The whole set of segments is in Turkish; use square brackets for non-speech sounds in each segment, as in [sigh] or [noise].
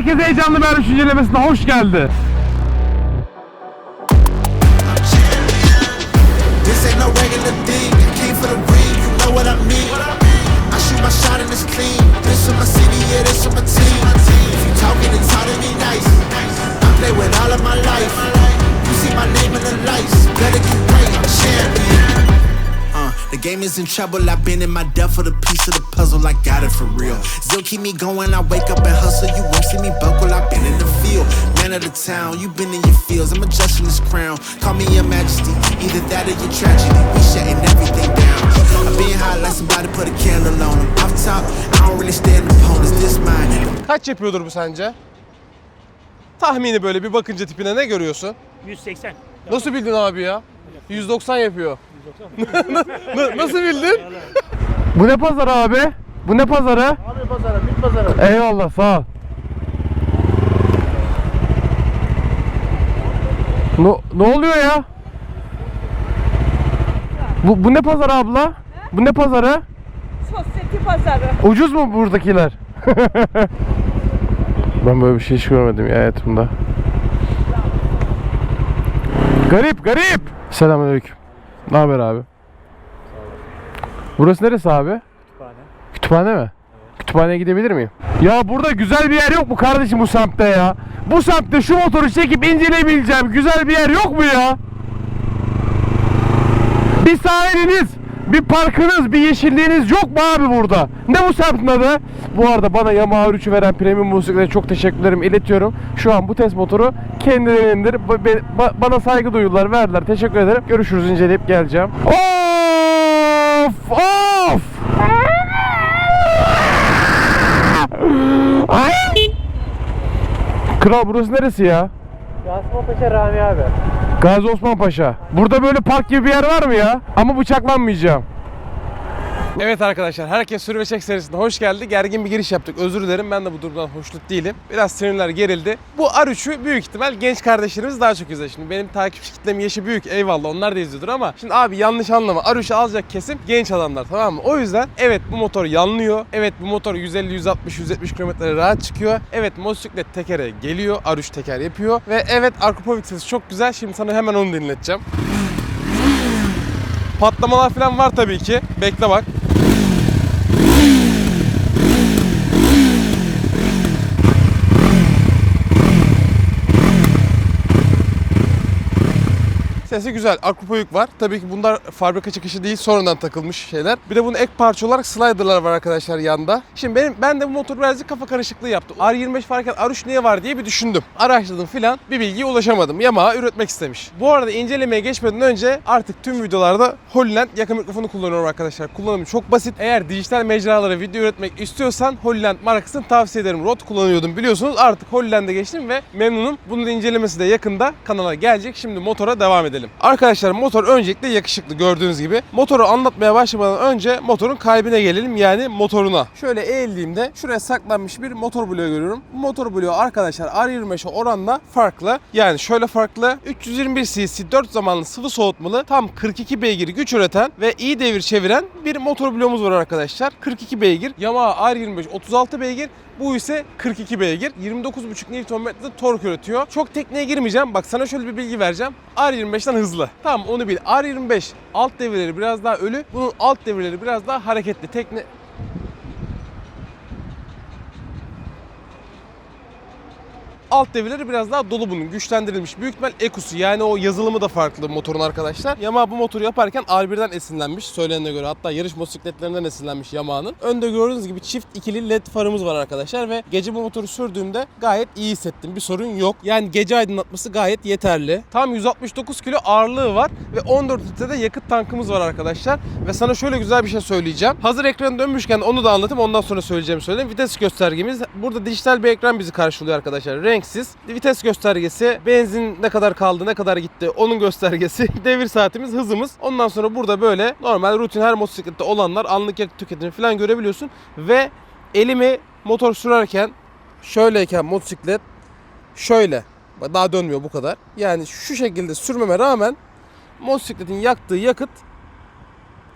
Herkes heyecanlı bir yarış incelemesine hoş geldi. My life. You see my name in the lights, better get right, champion. The game is in trouble. I've been in my depth for the piece of the puzzle. I got it for real. Still keep me going. I wake up and hustle. You won't see me buckle. I've been in the field, man of the town. you been in your fields. I'm adjusting this crown. Call me your majesty. Either that or your tragedy. We shutting everything down. I've been high like somebody put a candle on 'em. Off top, I don't really stand opponents. This mine. Kaç yapıyordur bu sence? Tahmini böyle bir bakınca tipine ne görüyorsun? 180. Nasıl bildin abi ya? 190 yapıyor. Na- [laughs] Nasıl bildin? Bu ne pazarı abi? Bu ne pazarı? Abi pazara, bit pazara. Eyvallah sağ ol. Ne, ne oluyor ya? Bu, bu ne pazarı abla? Bu ne pazarı? Sosyete pazarı. Ucuz mu buradakiler? [laughs] ben böyle bir şey hiç görmedim ya hayatımda. Garip garip. Selamünaleyküm. Ne haber abi? Burası neresi abi? Kütüphane. Kütüphane mi? Kütüphaneye gidebilir miyim? Ya burada güzel bir yer yok mu kardeşim bu semtte ya? Bu semtte şu motoru çekip inceleyebileceğim güzel bir yer yok mu ya? Bir sahiliniz, bir parkınız, bir yeşilliğiniz yok mu abi burada? Ne bu semtin adı? Bu arada bana Yamaha 3'ü veren premium musiklere çok teşekkürlerimi iletiyorum. Şu an bu test motoru kendilerindir. Bana saygı duyuyorlar, verdiler. Teşekkür ederim. Görüşürüz, inceleyip geleceğim. Of! Of! Kral burası neresi ya? Yasemin Paşa Rami abi. Gazi Osman Paşa. Burada böyle park gibi bir yer var mı ya? Ama bıçaklanmayacağım. Evet arkadaşlar, herkes Sürü ve Çek serisine hoş geldi. Gergin bir giriş yaptık. Özür dilerim. Ben de bu durumdan hoşnut değilim. Biraz sinirler gerildi. Bu R3'ü büyük ihtimal genç kardeşlerimiz daha çok izler. Şimdi benim takipçi kitlem yaşı büyük. Eyvallah onlar da izliyordur ama şimdi abi yanlış anlama. R3'ü alacak kesim genç adamlar tamam mı? O yüzden evet bu motor yanlıyor. Evet bu motor 150 160 170 kilometre rahat çıkıyor. Evet motosiklet tekere geliyor. R3 teker yapıyor. Ve evet Arkupovik sesi çok güzel. Şimdi sana hemen onu dinleteceğim. Patlamalar falan var tabii ki. Bekle bak. Sesi güzel. Akkupa yük var. Tabii ki bunlar fabrika çıkışı değil, sonradan takılmış şeyler. Bir de bunun ek parça olarak slider'lar var arkadaşlar yanda. Şimdi benim ben de bu motor birazcık kafa karışıklığı yaptı. R25 varken R3 niye var diye bir düşündüm. Araştırdım filan. Bir bilgiye ulaşamadım. Yamaha üretmek istemiş. Bu arada incelemeye geçmeden önce artık tüm videolarda Holland yakın mikrofonu kullanıyorum arkadaşlar. Kullanımı çok basit. Eğer dijital mecralara video üretmek istiyorsan Holland markasını tavsiye ederim. Rode kullanıyordum biliyorsunuz. Artık Holland'a geçtim ve memnunum. Bunun incelemesi de yakında kanala gelecek. Şimdi motora devam edelim. Arkadaşlar motor öncelikle yakışıklı gördüğünüz gibi. Motoru anlatmaya başlamadan önce motorun kalbine gelelim yani motoruna. Şöyle eğildiğimde şuraya saklanmış bir motor bloğu görüyorum. Bu motor bloğu arkadaşlar R25'e oranla farklı. Yani şöyle farklı. 321 cc 4 zamanlı sıvı soğutmalı tam 42 beygir güç üreten ve iyi devir çeviren bir motor bloğumuz var arkadaşlar. 42 beygir. Yamaha R25 36 beygir. Bu ise 42 beygir. 29,5 Nm'de tork üretiyor. Çok tekniğe girmeyeceğim. Bak sana şöyle bir bilgi vereceğim. R25'ten hızlı. Tamam onu bil. R25 alt devirleri biraz daha ölü. Bunun alt devirleri biraz daha hareketli. Tekne alt devirleri biraz daha dolu bunun. Güçlendirilmiş. Büyük ihtimal Ekusu yani o yazılımı da farklı motorun arkadaşlar. Yamaha bu motoru yaparken R1'den esinlenmiş söylenene göre. Hatta yarış motosikletlerinden esinlenmiş Yamaha'nın. Önde gördüğünüz gibi çift ikili led farımız var arkadaşlar ve gece bu motoru sürdüğümde gayet iyi hissettim. Bir sorun yok. Yani gece aydınlatması gayet yeterli. Tam 169 kilo ağırlığı var ve 14 litrede yakıt tankımız var arkadaşlar. Ve sana şöyle güzel bir şey söyleyeceğim. Hazır ekranı dönmüşken onu da anlatayım ondan sonra söyleyeceğimi söyleyeyim. Vites göstergemiz. Burada dijital bir ekran bizi karşılıyor arkadaşlar. Renksiz. Vites göstergesi, benzin ne kadar kaldı, ne kadar gitti onun göstergesi. [laughs] Devir saatimiz, hızımız. Ondan sonra burada böyle normal rutin her motosiklette olanlar anlık yakıt tüketimi falan görebiliyorsun. Ve elimi motor sürerken şöyleyken motosiklet şöyle. Daha dönmüyor bu kadar. Yani şu şekilde sürmeme rağmen motosikletin yaktığı yakıt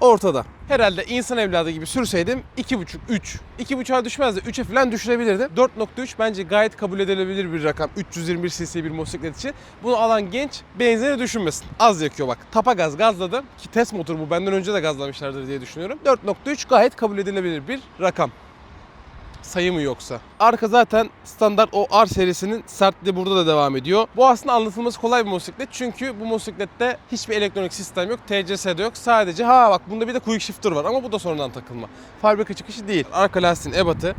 ortada. Herhalde insan evladı gibi sürseydim 2.5 3. 2.5'a düşmez de 3'e falan düşürebilirdim. 4.3 bence gayet kabul edilebilir bir rakam. 321 cc bir motosiklet için. Bunu alan genç benzeri düşünmesin. Az yakıyor bak. Tapa gaz gazladım ki test motoru bu. Benden önce de gazlamışlardır diye düşünüyorum. 4.3 gayet kabul edilebilir bir rakam sayı mı yoksa? Arka zaten standart o R serisinin sertliği burada da devam ediyor. Bu aslında anlatılması kolay bir motosiklet çünkü bu motosiklette hiçbir elektronik sistem yok. TCS'de yok. Sadece ha bak bunda bir de quick shifter var ama bu da sonradan takılma. Fabrika çıkışı değil. Arka lastiğin ebatı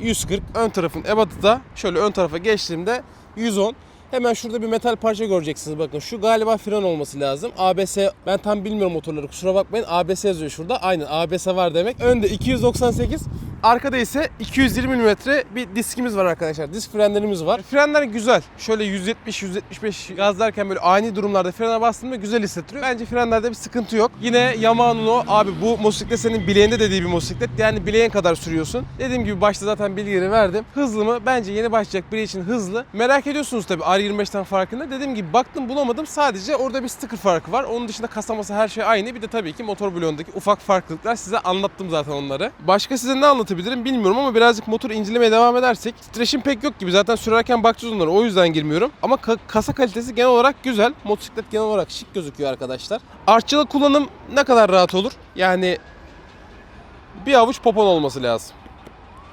140. Ön tarafın ebatı da şöyle ön tarafa geçtiğimde 110. Hemen şurada bir metal parça göreceksiniz bakın. Şu galiba fren olması lazım. ABS ben tam bilmiyorum motorları kusura bakmayın. ABS yazıyor şurada. Aynen ABS var demek. Önde 298. Arkada ise 220 mm bir diskimiz var arkadaşlar. Disk frenlerimiz var. Frenler güzel. Şöyle 170-175 gazlarken böyle ani durumlarda frene bastığımda güzel hissettiriyor. Bence frenlerde bir sıkıntı yok. Yine Yamaha'nın o abi bu motosiklet senin bileğinde dediği bir motosiklet. Yani bileğin kadar sürüyorsun. Dediğim gibi başta zaten bilgileri verdim. Hızlı mı? Bence yeni başlayacak biri için hızlı. Merak ediyorsunuz tabii R25'ten farkında. Dediğim gibi baktım bulamadım. Sadece orada bir sticker farkı var. Onun dışında kasaması her şey aynı. Bir de tabii ki motor bloğundaki ufak farklılıklar. Size anlattım zaten onları. Başka size ne anlatabilirim bilmiyorum ama birazcık motoru incelemeye devam edersek titreşim pek yok gibi. Zaten sürerken bakacağız onlara. O yüzden girmiyorum. Ama ka- kasa kalitesi genel olarak güzel. Motosiklet genel olarak şık gözüküyor arkadaşlar. Artçılı kullanım ne kadar rahat olur? Yani bir avuç popon olması lazım.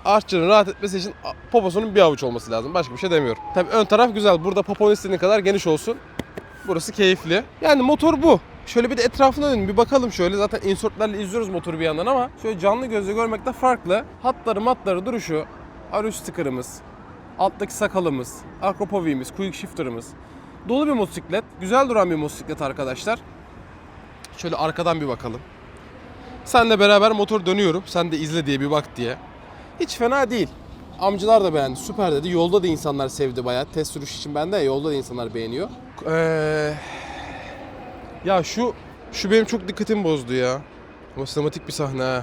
Artçının rahat etmesi için poposunun bir avuç olması lazım. Başka bir şey demiyorum. Tabii ön taraf güzel. Burada popon istediğin kadar geniş olsun. Burası keyifli. Yani motor bu. Şöyle bir de etrafına dönün bir bakalım şöyle. Zaten insertlerle izliyoruz motoru bir yandan ama şöyle canlı gözle görmekte farklı. Hatları matları duruşu. R3 sticker'ımız. Alttaki sakalımız. Akropovi'miz. Quick shifter'ımız. Dolu bir motosiklet. Güzel duran bir motosiklet arkadaşlar. Şöyle arkadan bir bakalım. Senle beraber motor dönüyorum. Sen de izle diye bir bak diye. Hiç fena değil. Amcalar da beğendi. Süper dedi. Yolda da insanlar sevdi bayağı. Test sürüş için bende ya yolda da insanlar beğeniyor. Eee... Ya şu şu benim çok dikkatimi bozdu ya. Ama sinematik bir sahne.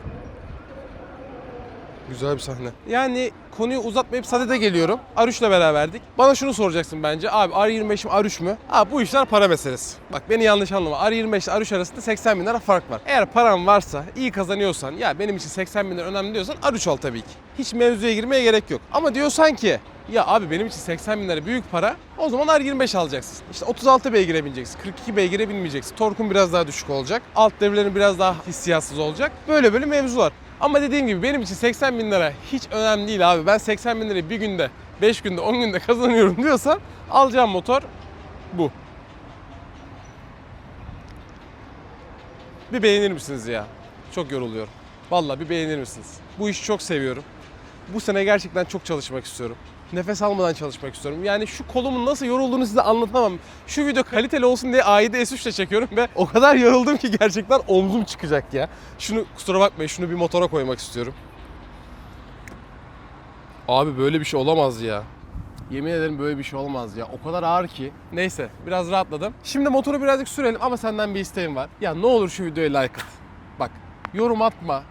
Güzel bir sahne. Yani konuyu uzatmayıp sadede geliyorum. R3'le beraberdik. Bana şunu soracaksın bence. Abi R25 mi R3 mü? Abi bu işler para meselesi. Bak beni yanlış anlama. R25 ile R3 arasında 80 bin lira fark var. Eğer paran varsa, iyi kazanıyorsan, ya benim için 80 bin lira önemli diyorsan R3 al tabii ki. Hiç mevzuya girmeye gerek yok. Ama diyorsan ki ya abi benim için 80 bin lira büyük para. O zaman R25 alacaksın. İşte 36 beygire bineceksin. 42 beygire binmeyeceksin. Torkun biraz daha düşük olacak. Alt devirlerin biraz daha hissiyatsız olacak. Böyle böyle mevzular. Ama dediğim gibi benim için 80 bin lira hiç önemli değil abi. Ben 80 bin lirayı bir günde, 5 günde, 10 günde [laughs] kazanıyorum diyorsan alacağım motor bu. Bir beğenir misiniz ya? Çok yoruluyorum. Vallahi bir beğenir misiniz? Bu işi çok seviyorum. Bu sene gerçekten çok çalışmak istiyorum. Nefes almadan çalışmak istiyorum. Yani şu kolumun nasıl yorulduğunu size anlatamam. Şu video kaliteli olsun diye AI'de S3 ile çekiyorum ve o kadar yoruldum ki gerçekten omzum çıkacak ya. Şunu kusura bakmayın şunu bir motora koymak istiyorum. Abi böyle bir şey olamaz ya. Yemin ederim böyle bir şey olmaz ya. O kadar ağır ki. Neyse biraz rahatladım. Şimdi motoru birazcık sürelim ama senden bir isteğim var. Ya ne olur şu videoya like at. Bak yorum atma.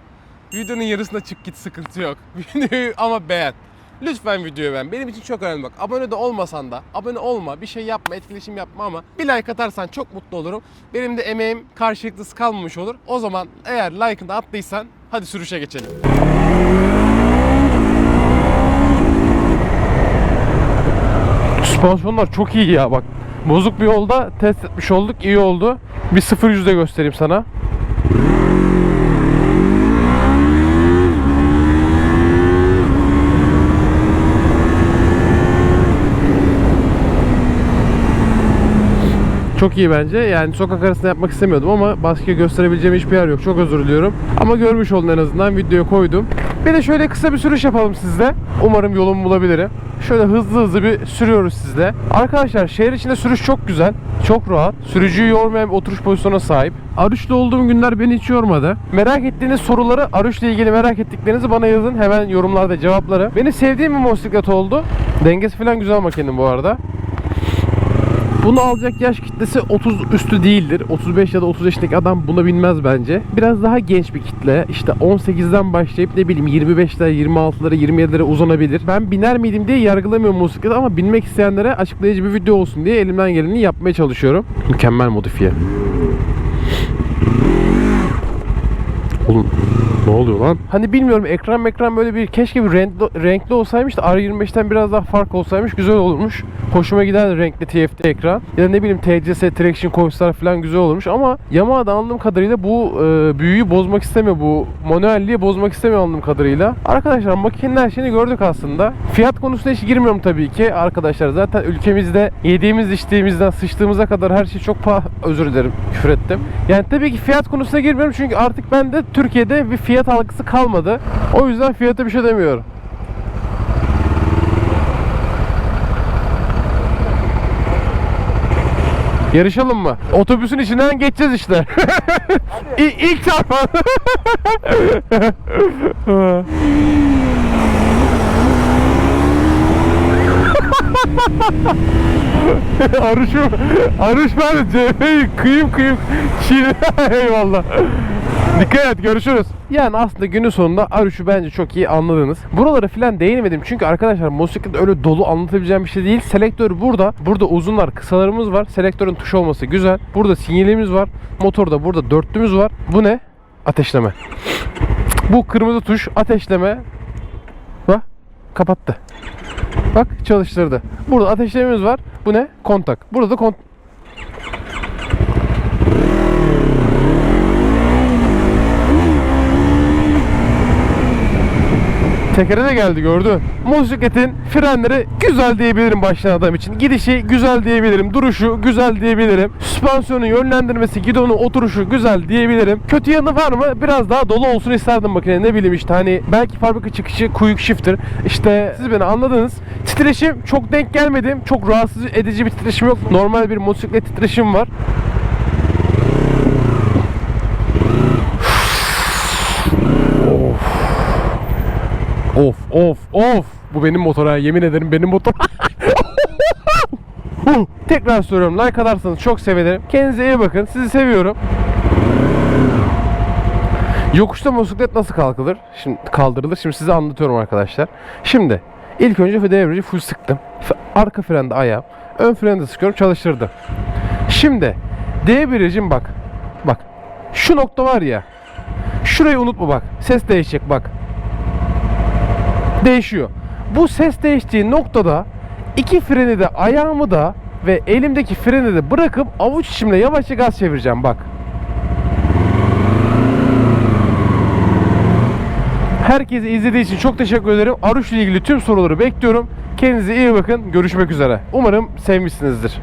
Videonun yarısına çık git sıkıntı yok. [laughs] Videoyu ama beğen. Lütfen videoyu beğen. Benim için çok önemli bak. Abone de olmasan da abone olma. Bir şey yapma, etkileşim yapma ama bir like atarsan çok mutlu olurum. Benim de emeğim karşılıksız kalmamış olur. O zaman eğer like'ını attıysan hadi sürüşe geçelim. Süspansiyonlar çok iyi ya bak. Bozuk bir yolda test etmiş olduk. iyi oldu. Bir 0 yüzde göstereyim sana. Çok iyi bence. Yani sokak arasında yapmak istemiyordum ama başka gösterebileceğim hiçbir yer yok. Çok özür diliyorum. Ama görmüş oldun en azından. Videoya koydum. Bir de şöyle kısa bir sürüş yapalım sizle. Umarım yolumu bulabilirim. Şöyle hızlı hızlı bir sürüyoruz sizle. Arkadaşlar şehir içinde sürüş çok güzel. Çok rahat. Sürücüyü yormayan bir oturuş pozisyonuna sahip. Aruş'ta olduğum günler beni hiç yormadı. Merak ettiğiniz soruları Aruş'la ilgili merak ettiklerinizi bana yazın. Hemen yorumlarda cevapları. Beni sevdiğim bir motosiklet oldu. Dengesi falan güzel makinenin bu arada. Bunu alacak yaş kitlesi 30 üstü değildir. 35 ya da 30 yaşındaki adam buna binmez bence. Biraz daha genç bir kitle. İşte 18'den başlayıp ne bileyim 25'lere, 26'lara, 27'lere uzanabilir. Ben biner miydim diye yargılamıyorum motosikleti ama binmek isteyenlere açıklayıcı bir video olsun diye elimden geleni yapmaya çalışıyorum. Mükemmel modifiye. Oğlum oluyor lan? Hani bilmiyorum ekran ekran böyle bir keşke bir renkli, renkli olsaymış da R25'ten biraz daha fark olsaymış güzel olurmuş. Hoşuma giderdi renkli TFT ekran. Ya da ne bileyim TCS Traction Coaster falan güzel olurmuş ama Yamaha'da anladığım kadarıyla bu e, büyüyü bozmak istemiyor. Bu manuelliği bozmak istemiyor anladığım kadarıyla. Arkadaşlar makinenin her şeyini gördük aslında. Fiyat konusuna hiç girmiyorum tabii ki arkadaşlar. Zaten ülkemizde yediğimiz içtiğimizden sıçtığımıza kadar her şey çok pahalı. Özür dilerim küfür ettim. Yani tabii ki fiyat konusuna girmiyorum çünkü artık bende Türkiye'de bir fiyat algısı kalmadı. O yüzden fiyata bir şey demiyorum. Yarışalım mı? Otobüsün içinden geçeceğiz işte. [laughs] İlk çarpan. Arışım, Arış ben de kıyım kıyım çiğne. [laughs] Eyvallah. Dikkat et görüşürüz. Yani aslında günün sonunda Aruş'u bence çok iyi anladınız. Buralara filan değinmedim çünkü arkadaşlar motosiklet öyle dolu anlatabileceğim bir şey değil. Selektör burada. Burada uzunlar kısalarımız var. Selektörün tuş olması güzel. Burada sinyalimiz var. Motorda burada dörtlümüz var. Bu ne? Ateşleme. Bu kırmızı tuş ateşleme. Bak kapattı. Bak çalıştırdı. Burada ateşlememiz var. Bu ne? Kontak. Burada da kont Tekere de geldi gördü. Motosikletin frenleri güzel diyebilirim başlayan adam için. Gidişi güzel diyebilirim. Duruşu güzel diyebilirim. Süspansiyonu yönlendirmesi, gidonu oturuşu güzel diyebilirim. Kötü yanı var mı? Biraz daha dolu olsun isterdim makine. Ne bileyim işte hani belki fabrika çıkışı quick shifter. İşte siz beni anladınız. Titreşim çok denk gelmedim. Çok rahatsız edici bir titreşim yok. Normal bir motosiklet titreşim var. Of of of. Bu benim motor ha yemin ederim benim motor. [laughs] Tekrar söylüyorum like atarsanız çok sevinirim. Kendinize iyi bakın. Sizi seviyorum. Yokuşta motosiklet nasıl kalkılır? Şimdi kaldırılır. Şimdi size anlatıyorum arkadaşlar. Şimdi ilk önce devreci full sıktım. Arka frende ayağım. Ön frende sıkıyorum çalıştırdım. Şimdi devricim bak. Bak. Şu nokta var ya. Şurayı unutma bak. Ses değişecek bak değişiyor. Bu ses değiştiği noktada iki freni de ayağımı da ve elimdeki freni de bırakıp avuç içimle yavaşça gaz çevireceğim bak. Herkese izlediği için çok teşekkür ederim. Aruş ile ilgili tüm soruları bekliyorum. Kendinize iyi bakın. Görüşmek üzere. Umarım sevmişsinizdir.